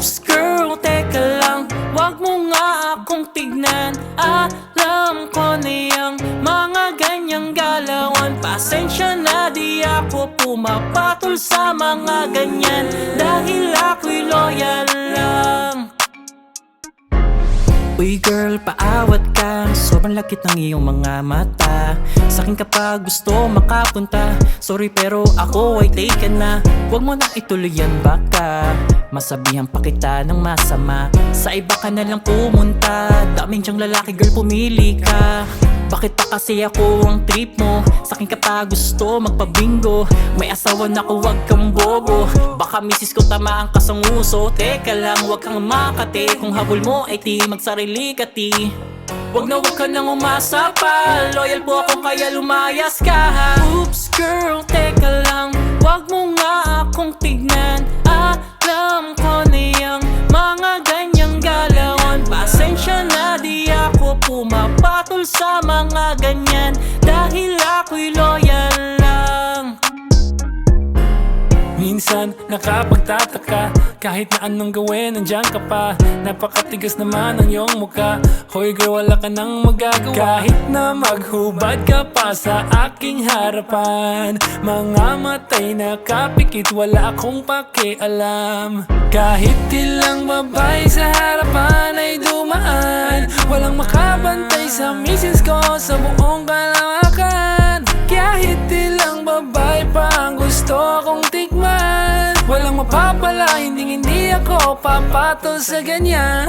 Oops girl, teka lang. Huwag mo nga akong tignan. Alam ko na mga ganyang galawan. Pasensya na di ako pumapatol sa mga ganyan. Dahil ako'y loyal lang. Uy girl, paawat ka. Sobrang lakit ng iyong mga mata. Sa akin kapag gusto makapunta. Sorry pero ako ay taken na. Huwag mo na ituloy yan baka Masabihan pa kita ng masama. Sa iba ka na lang pumunta. Daming diyang lalaki girl pumili ka bakit pa kasi ako ang trip mo? Sa akin ka pa gusto magpabingo? May asawa na ko wag kang bobo. Baka misis ko tamaan ka sa Teka lang wag kang makati. Kung habol mo ay ti magsarili ka ti. Wag na wag ka nang umasa pa Loyal po ako kaya lumayas ka Oops girl, teka lang nakapagtataka Kahit na anong gawin nandiyan ka pa. Napakatigas naman ang iyong muka. Hoy girl wala ka nang magagawa. Kahit na maghubad ka pa sa aking harapan Mga matay na kapikit wala akong pakialam. Kahit ilang babae sa harapan ay dumaan Walang makabantay sa misis ko sa buong kalawakan Kahit ilang babae pa ang gusto Walang mapapala, hindi hindi ako papatol sa ganyan.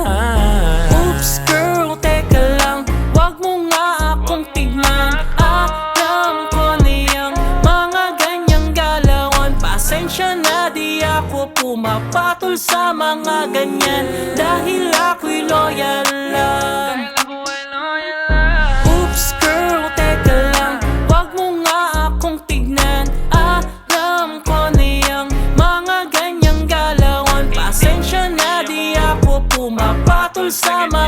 Oops girl, teka lang. Wag mo nga akong tignan. Alam ko na mga ganyang galawan. Pasensya na di ako pumapatol sa mga ganyan. Dahil ako'y loyal lang ganyang galawan